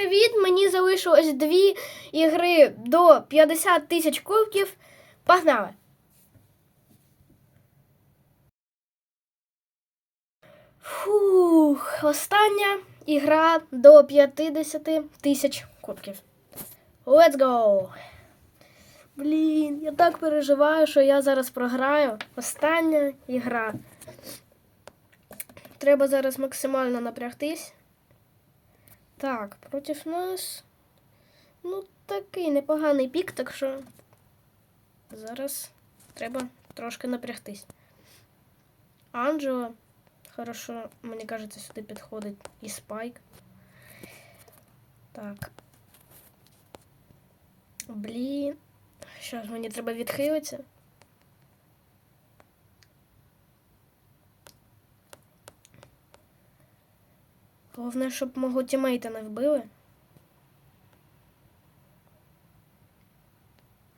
привіт! Мені залишилось дві ігри до 50 тисяч кубків. Погнали! Фух, остання ігра до 50 тисяч кубків. Let's go! Блін, я так переживаю, що я зараз програю. Остання ігра. Треба зараз максимально напрягтись. Так, проти нас. Ну, такий непоганий пік, так що зараз треба трошки напрягтись. Анджела. Хорошо, мені кажеться, сюди підходить і спайк. Так. Блін. Ж, мені треба відхилитися. Головне, щоб мого тімейта не вбили.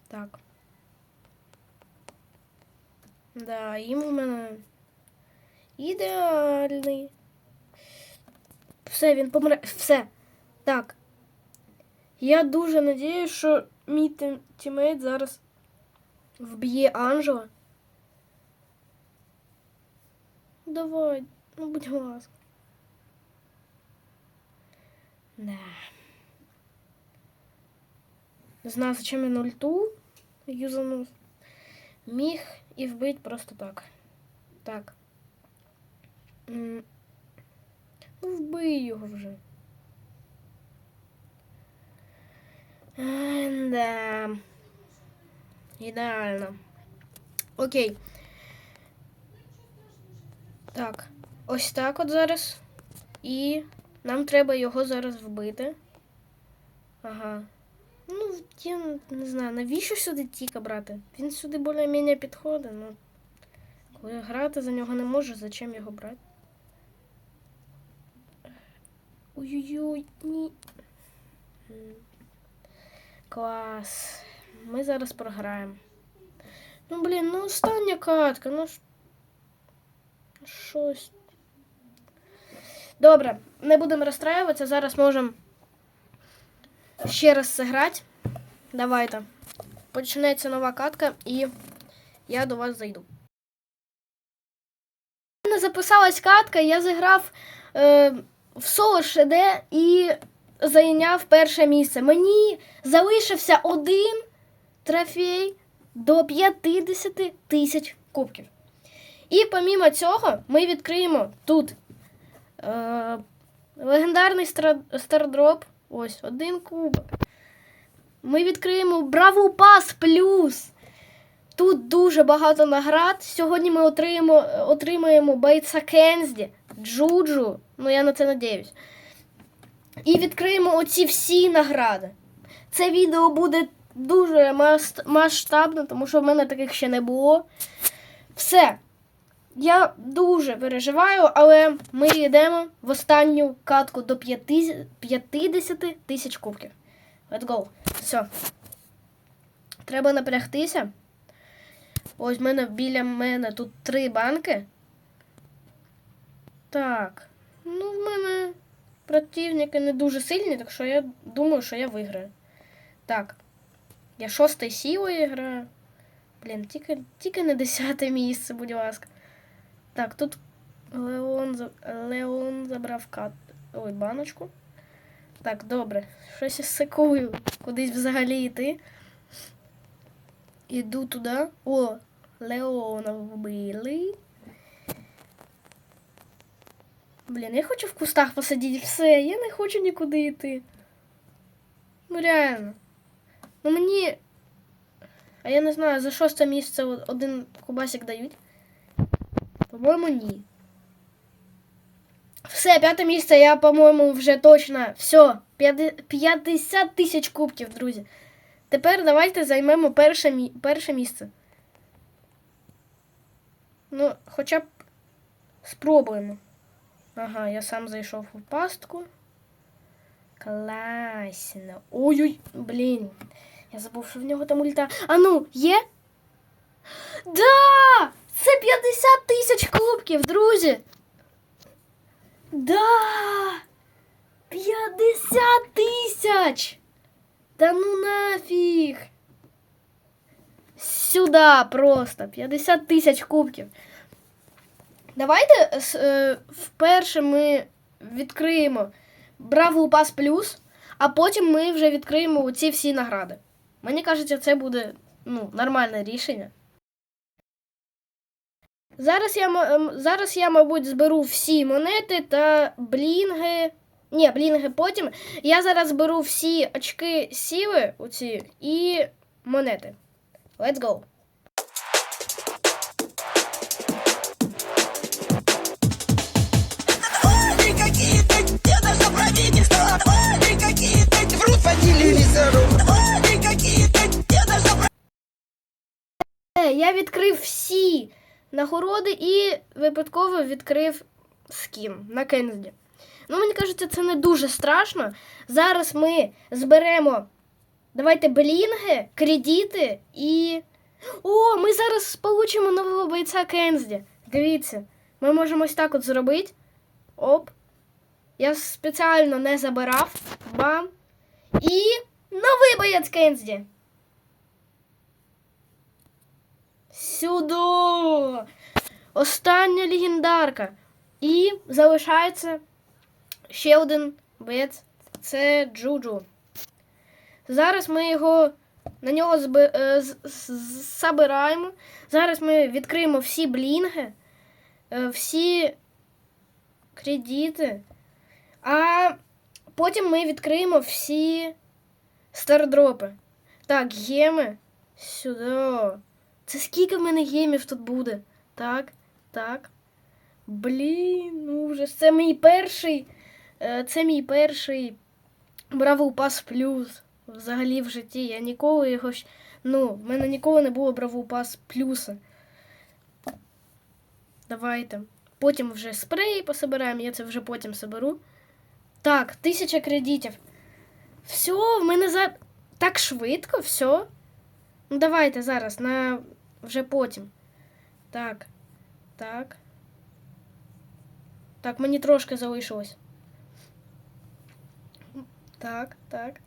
Так. Да, їм у мене ідеальний. Все, він помре. Все. Так. Я дуже надіюсь, що мій тім- тімейт зараз вб'є Анжела. Давай, ну будь ласка. Да. Не знаю, зачем я на ульту юзанув. Міг і вбить просто так. Так. Ну, вбий його вже. Да. Ідеально. Окей. Так. Ось так от зараз. І нам треба його зараз вбити. Ага. Ну, я не знаю, навіщо сюди Тіка брати? Він сюди більш-менш підходить, ну. Коли грати за нього не можу, зачем його брати? Ой-ой-ой, ні. Клас. Ми зараз програємо. Ну, блін, ну остання катка, ну щось. Добре, не будемо розстраюватися, зараз можемо ще раз зіграти. Давайте. Почнеться нова катка і я до вас зайду. У мене записалась катка, я зіграв е, в соло ШД і зайняв перше місце. Мені залишився один трофей до 50 тисяч кубків. І помімо цього, ми відкриємо тут е, легендарний стра- стардроп. Ось один кубок. Ми відкриємо Бравл Пас Плюс. Тут дуже багато наград. Сьогодні ми отримаємо, отримаємо Бейтса Кензді, Джуджу. Ну, я на це надіюсь. І відкриємо оці всі награди. Це відео буде дуже масштабне, тому що в мене таких ще не було. Все. Я дуже переживаю, але ми йдемо в останню катку до 50 50 тисяч кубків. Let's go. Все. Треба напрягтися. Ось в мене біля мене тут три банки. Так. Ну, в мене противники не дуже сильні, так що я думаю, що я виграю. Так. Я шостою сілою граю. Блін, тільки, тільки не десяте місце, будь ласка. Так, тут Леон, Леон забрав кат. Ой, баночку. Так, добре. Щось я сикую. Кудись взагалі йти. Іду туди. О, Леона вбили. Блін, я хочу в кустах посидіти. Все, я не хочу нікуди йти. Ну реально. Ну мені. А я не знаю, за шосте місце один кубасик дають. По-моєму, ні. Все, п'яте місце, я, по-моєму, вже точно. Все, 50 тисяч кубків, друзі. Тепер давайте займемо перше, перше місце. Ну, хоча б спробуємо. Ага, я сам зайшов у пастку. Класно. Ой-ой, блін. Я забув, що в нього там ульта. А ну, є? Да! Це 50 тисяч кубків, друзі. Да! 50 тисяч! Та ну нафіг! Сюда просто 50 тисяч кубків. Давайте е, вперше ми відкриємо Бравл Пас Плюс, а потім ми вже відкриємо ці всі награди. Мені кажеться, це буде ну, нормальне рішення. Зараз я, ем, зараз я, мабуть, зберу всі монети та блінги. Ні, блінги потім. Я зараз зберу всі очки сіли оці і монети. Let's go! Е, Я відкрив всі нагороди і випадково відкрив скін на Кензді. Ну, мені кажеться, це не дуже страшно. Зараз ми зберемо. Давайте блінги, кредити і. О, ми зараз получимо нового бойця Кензді. Дивіться, ми можемо ось так от зробити. Оп. Я спеціально не забирав. Бам. І новий боєць Кензді. Сюди. Остання легендарка. І залишається ще один боєць. Це Джуджу. Зараз ми його на нього зби, е, забираємо. Зараз ми відкриємо всі блінги, е, всі кредити. А потім ми відкриємо всі стардропи. Так, геми. Сюди. Це скільки в мене гемів тут буде? Так, так. Блін, ужас. Це мій перший. е, Це мій перший Бравл Пас Плюс. Взагалі в житті. Я ніколи його. Ну, в мене ніколи не було Бравл Пас Плюса. Давайте. Потім вже спреї пособираємо, я це вже потім соберу. Так, тисяча кредитів. Все, в мене за. Так швидко, все. Ну, давайте зараз, на вже потім. Так. Так. Так, мені трошки залишилось. Так, так.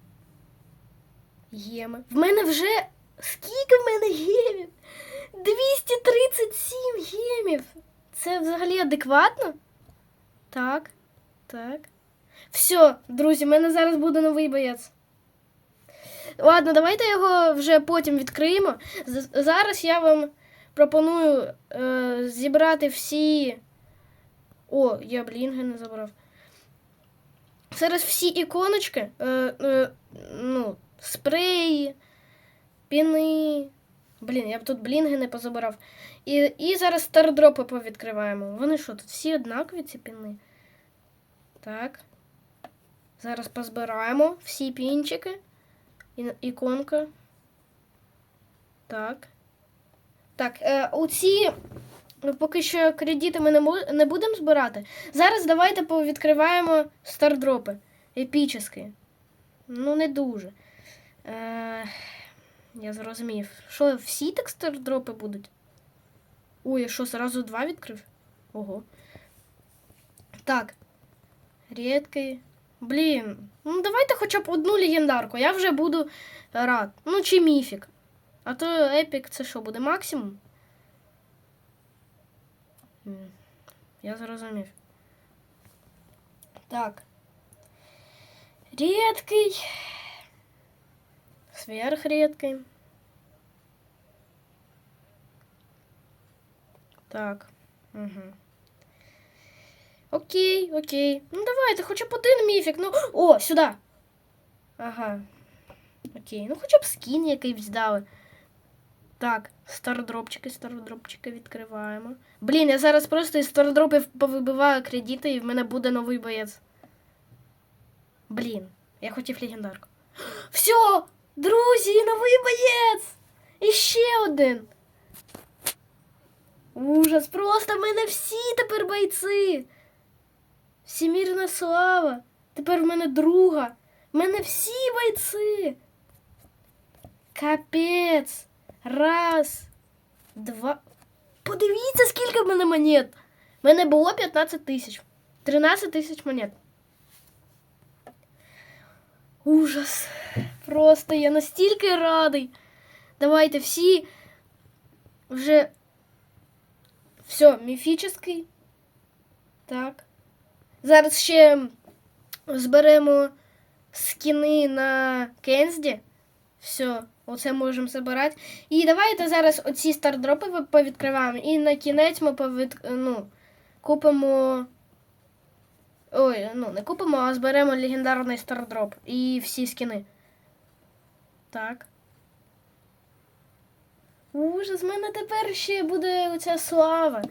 Єми. В мене вже. Скільки в мене гемів? 237 гемів. Це взагалі адекватно? Так, так. Все, друзі, в мене зараз буде новий боєць. Ладно, давайте його вже потім відкриємо. Зараз я вам пропоную е, зібрати всі. О, я блінги не забрав. Зараз всі іконочки, е, е, ну, спреї, піни. Блін, я б тут блінги не позабирав. І, і зараз стардропи повідкриваємо. Вони що, тут всі однакові ці піни? Так. Зараз позбираємо всі пінчики. Іконка. Так. Так, е, оці ну, поки що кредити ми не, не будемо збирати. Зараз давайте повідкриваємо стардропи. Епічні. Ну, не дуже. Е, я зрозумів. Що, всі так стардропи будуть? Ой, я що, зразу два відкрив? Ого. Так. Рідкий. Блін. Ну давайте хоча б одну легендарку. Я вже буду рад. Ну, чи міфік. А то епік це що, буде максимум? Я зрозумів. Так. Рідкий. Сверхрідкий. Так. Угу. Окей, окей. Ну давайте, хоча б один міфік. Ну. О, сюди. Ага. Окей. Ну хоча б скін якийсь дали. Так, стардропчики, стардропчики відкриваємо. Блін, я зараз просто із стардропів повибиваю кредити і в мене буде новий боєць. Блін, я хотів легендарку. Все! Друзі, новий боєць! І ще один. Ужас, просто в мене всі тепер бойці. Всімірна слава. Тепер в мене друга. В мене всі бойці. Капець. Раз, два. Подивіться, скільки в мене монет. В мене було 15 тисяч. 13 тисяч монет. Ужас. Просто я настільки радий. Давайте всі вже. Все, міфічний. Так. Зараз ще зберемо скіни на Кензді. Все, оце можемо забирати. І давайте зараз оці стардропи повідкриваємо. І на кінець ми повід... ну, купимо. Ой, ну не купимо, а зберемо легендарний стардроп і всі скіни. Так. Ужас, в мене тепер ще буде оця слава.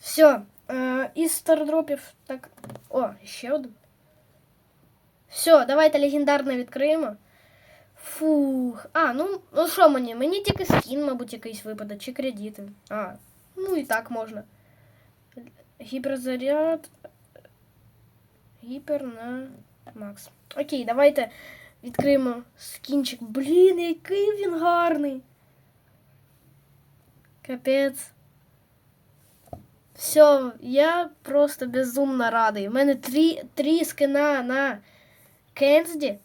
Все. Е, із стардропів. Так. О, ще один. Все, давайте легендарне відкриємо. Фух. А, ну, ну що мені? Мені тільки скін, мабуть, якийсь випаде, чи кредити. А, ну і так можна. Гіперзаряд. Гіпер на Макс. Окей, давайте відкриємо скінчик. Блін, який він гарний. Капець. Все, я просто безумно радий. У мене три, три скина на Кензді.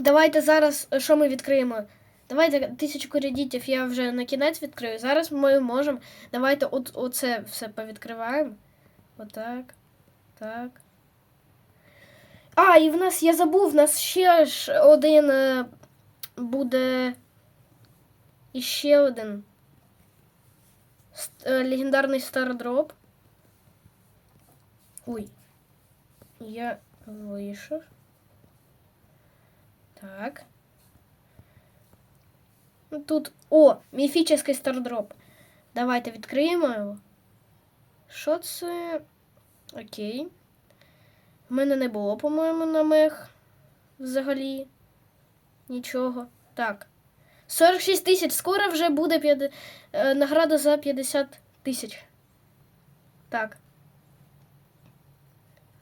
Давайте зараз, е, що ми відкриємо? Давайте тисячу кредитів я вже на кінець відкрию. Зараз ми можемо. Давайте от, оце все повідкриваємо. Отак. Так. А, і в нас, я забув, в нас ще ж один е, буде. І ще один. Е, легендарний стардроп. Ой. Я вийшов. Так. Ну, Тут. О, міфічний стардроп. Давайте відкриємо його. Що це? Окей. У мене не було, по-моєму, на мех взагалі. Нічого. Так. 46 тисяч. Скоро вже буде п'яде- е, награда за 50 тисяч. Так.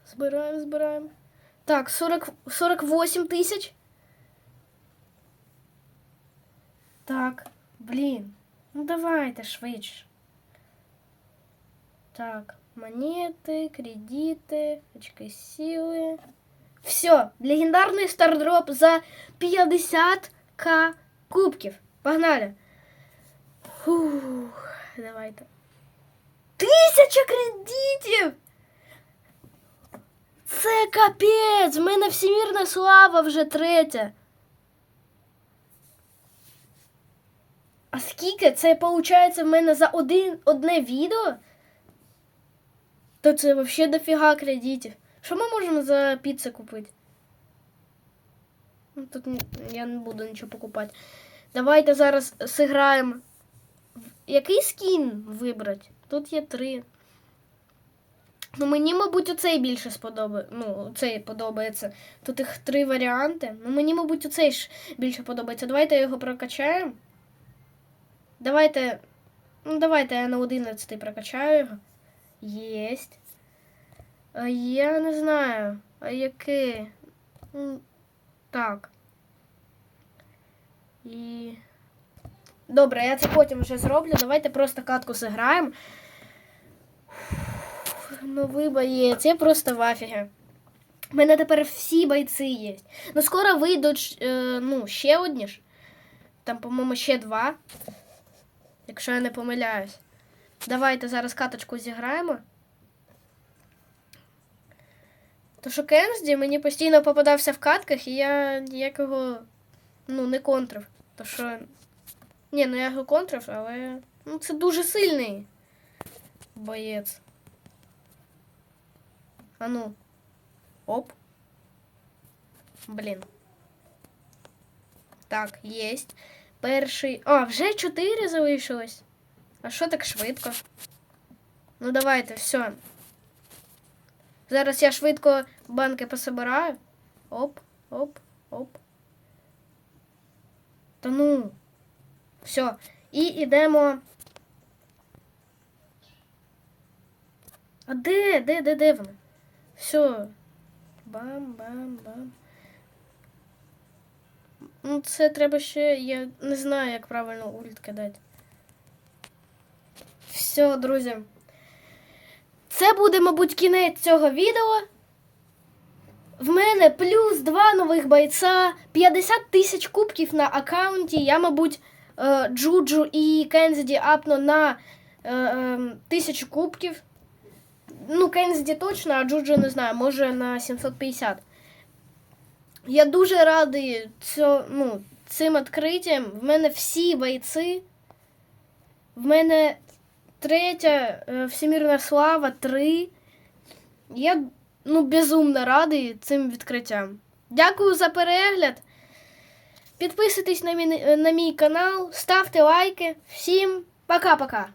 Збираємо, збираємо. Так, 40, 48 тисяч. Так, блін. Ну давайте швидше. Так, монети, кредити, очки сили. Все, легендарний стардроп за 50к кубків. Погнали. Фух, давайте. Тисяча кредитів! Це капець! В мене всемірна слава вже третя. А скільки це виходить в мене за один, одне відео? То це взагалі дофіга кредитів. Що ми можемо за піцу купити? Ну, Тут я не буду нічого покупати. Давайте зараз зіграємо. Який скін вибрати? Тут є три. Ну, мені, мабуть, оцей більше сподобається. Ну, цей подобається. Тут їх три варіанти. Ну, мені, мабуть, оцей ж більше подобається. Давайте його прокачаємо. Давайте. Ну, давайте я на 11 прокачаю його. Єсть. Я не знаю. А який? Так. І. Добре, я це потім вже зроблю. Давайте просто катку зіграємо. Новий боєць, я просто в афігі. У мене тепер всі бойці є. Ну, скоро вийдуть е, ну, ще одні ж. Там, по-моєму, ще два. Якщо я не помиляюсь. Давайте зараз каточку зіграємо. То що Кенсді мені постійно попадався в катках, і я ніякого ну, не контрив. То що. Ні, ну я його контрив, але. Ну, це дуже сильний боєць. А ну. Оп. Блін. Так, єсть. Перший. А, вже чотири залишилось. А що так швидко? Ну давайте, все. Зараз я швидко банки пособираю. Оп, оп, оп. Та ну. Все. І йдемо. А де? Де, де, де воно? Все. Бам-бам-бам. Ну, це треба ще. Я не знаю, як правильно ульт кидати. Все, друзі. Це буде, мабуть, кінець цього відео. В мене плюс два нових бойця, 50 тисяч кубків на аккаунті. Я, мабуть, е, Джуджу і Кензіді апну на е, е, тисячу кубків. Ну, Кензіді точно, а Джуджу не знаю, може на 750. Я дуже радий цьо, ну, цим відкриттям. В мене всі бойці. В мене третя е, всемірна слава 3. Я ну, безумно радий цим відкриттям. Дякую за перегляд. Підписуйтесь на мій, на мій канал, ставте лайки. Всім пока-пока.